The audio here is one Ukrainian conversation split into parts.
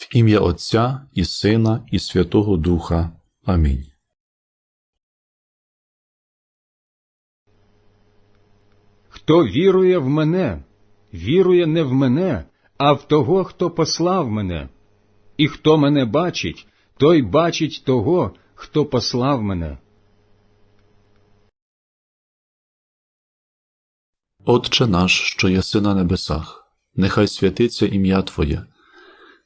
В ім'я Отця і Сина, і Святого Духа. Амінь. Хто вірує в мене, вірує не в мене, а в того, хто послав мене. І хто мене бачить, той бачить того, хто послав мене. Отче наш, що єси на небесах, нехай святиться ім'я Твоє,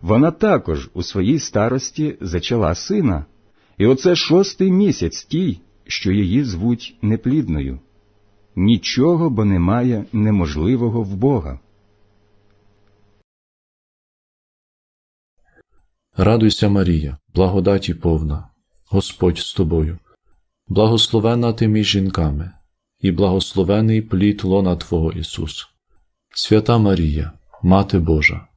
Вона також у своїй старості зачала сина, і оце шостий місяць тій, що її звуть неплідною. Нічого бо немає неможливого в Бога. Радуйся, Марія, благодаті повна, Господь з тобою, благословена ти між жінками, і благословений плід лона Твого Ісус. Свята Марія, Мати Божа,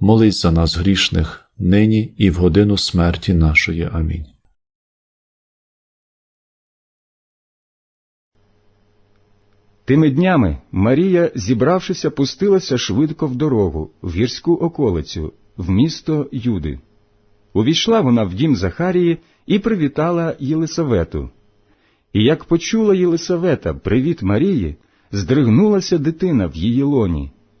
молись за нас грішних, нині і в годину смерті нашої. Амінь. Тими днями Марія, зібравшися, пустилася швидко в дорогу, в гірську околицю, в місто Юди. Увійшла вона в дім Захарії і привітала Єлисавету. І як почула Єлисавета привіт Марії, здригнулася дитина в її лоні,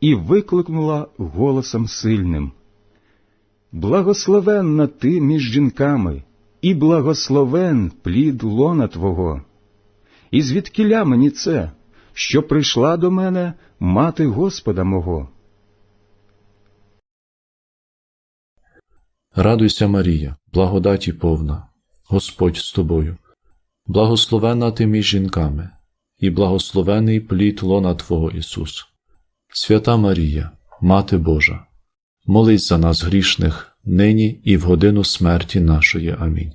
І викликнула голосом сильним. Благословенна ти між жінками, і благословен плід лона Твого. І звідкіля мені це, що прийшла до мене мати Господа мого? Радуйся, Марія, благодаті повна, Господь з тобою, благословена ти між жінками, і благословений плід лона Твого Ісус. Свята Марія, Мати Божа, молись за нас грішних, нині і в годину смерті нашої. Амінь.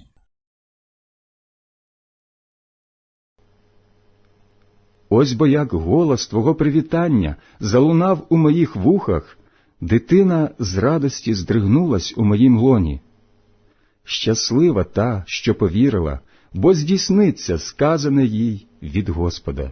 Ось бо як голос Твого привітання залунав у моїх вухах, дитина з радості здригнулась у моїм лоні. Щаслива та, що повірила, бо здійсниться сказане їй від Господа.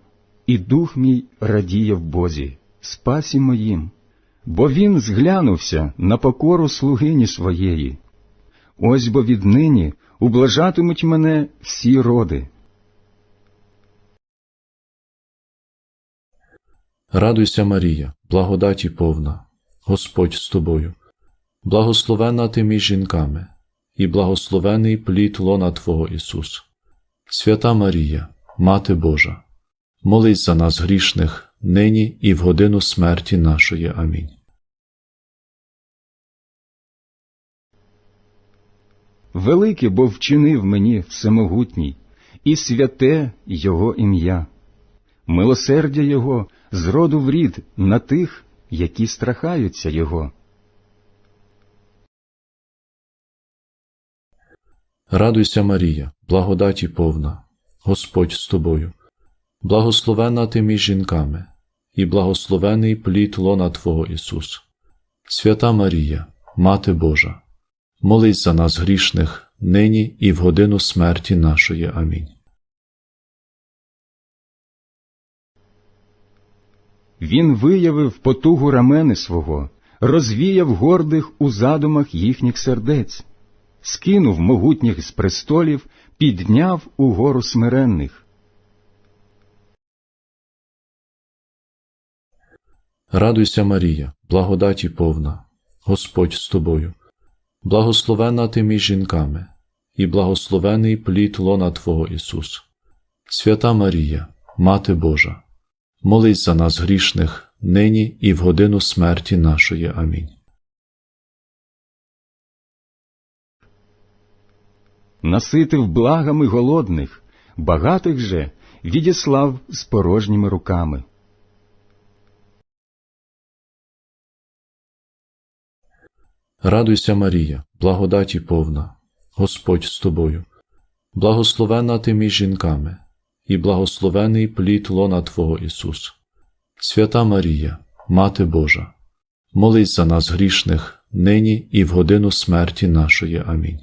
і дух мій радіє в Бозі, спасі моїм, бо він зглянувся на покору слугині своєї. Ось бо віднині ублажатимуть мене всі роди. Радуйся, Марія, благодаті повна, Господь з тобою, благословена ти між жінками, і благословений плід лона Твого Ісус. Свята Марія, Мати Божа, молись за нас грішних, нині і в годину смерті нашої. Амінь. Велике бо вчинив мені всемогутній, і святе Його ім'я. Милосердя Його з роду в рід на тих, які страхаються Його. Радуйся, Марія, благодаті повна, Господь з тобою, благословена ти між жінками, і благословений плід лона Твого Ісус. Свята Марія, Мати Божа, молись за нас грішних, нині і в годину смерті нашої. Амінь. Він виявив потугу рамени свого, розвіяв гордих у задумах їхніх сердець, скинув могутніх з престолів, підняв угору смиренних. Радуйся, Марія, благодаті повна, Господь з тобою, благословена ти між жінками, і благословений плід лона Твого Ісус. Свята Марія, Мати Божа, молись за нас грішних, нині і в годину смерті нашої. Амінь. наситив благами голодних, багатих же відіслав з порожніми руками. Радуйся, Марія, благодаті повна, Господь з тобою, благословена ти між жінками, і благословений плід лона Твого Ісус. Свята Марія, Мати Божа, молись за нас грішних, нині і в годину смерті нашої. Амінь.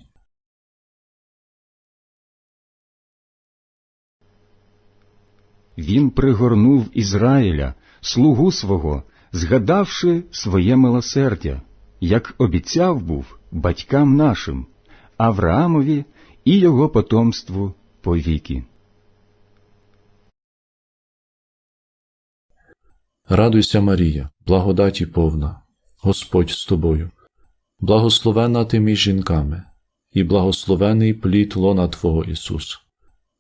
Він пригорнув Ізраїля, слугу свого, згадавши своє милосердя, як обіцяв був батькам нашим, Авраамові і його потомству повіки. Радуйся, Марія, благодаті повна, Господь з тобою, благословена ти між жінками, і благословений плід лона Твого Ісус.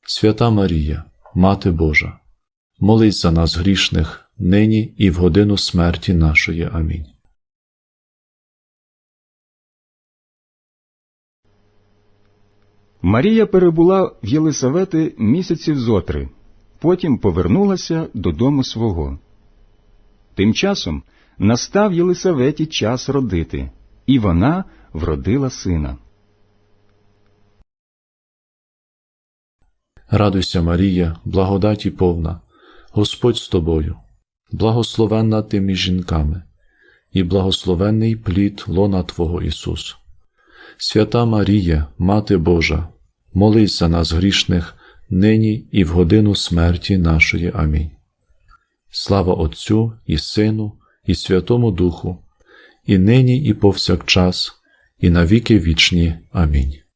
Свята Марія, Мати Божа, молись за нас грішних, нині і в годину смерті нашої. Амінь. Марія перебула в Єлисавети місяців зотри, потім повернулася додому свого. Тим часом настав Єлисаветі час родити, і вона вродила сина. Радуйся, Марія, благодаті повна, Господь з тобою, благословенна ти між жінками, і благословенний плід лона Твого Ісус. Свята Марія, Мати Божа, молись за нас грішних, нині і в годину смерті нашої. Амінь. Слава Отцю і Сину, і Святому Духу, і нині, і повсякчас, і на віки вічні. Амінь.